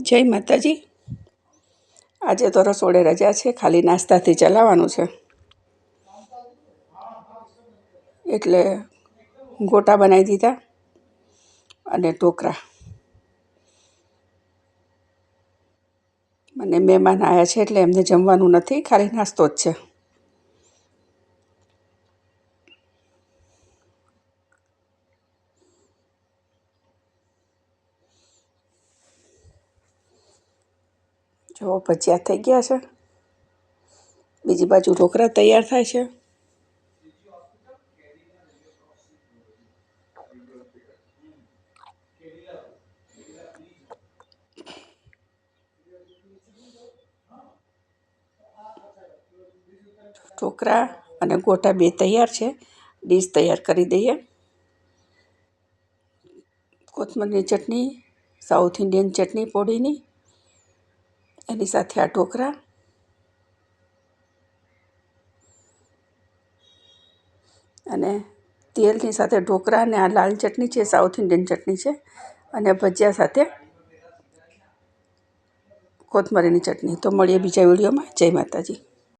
જય માતાજી. આજે તો રસોડે રજા છે, ખાલી નાસ્તાથી ચલાવવાનું છે. એટલે ગોટા બનાવી દીધા અને ઢોકળા મને મહેમાન આવ્યા છે એટલે એમને જમવાનું નથી, ખાલી નાસ્તો જ છે. જો, ભજીયા થઈ ગયા છે. બીજી બાજુ ઢોકળા તૈયાર થાય છે. ઢોકળા અને ગોટા બે તૈયાર છે. ડીશ તૈયાર કરી દઈએ. કોથમરીની ચટણી, સાઉથ ઇન્ડિયન ચટણી પોડીની એની સાથે આ ઢોકળા અને તેલની સાથે ઢોકળા અને આ લાલ ચટણી છે, સાઉથ ઇન્ડિયન ચટણી છે, અને ભજીયા સાથે કોથમરીની ચટણી. તો મળીએ બીજા વિડીયોમાં. જય માતાજી.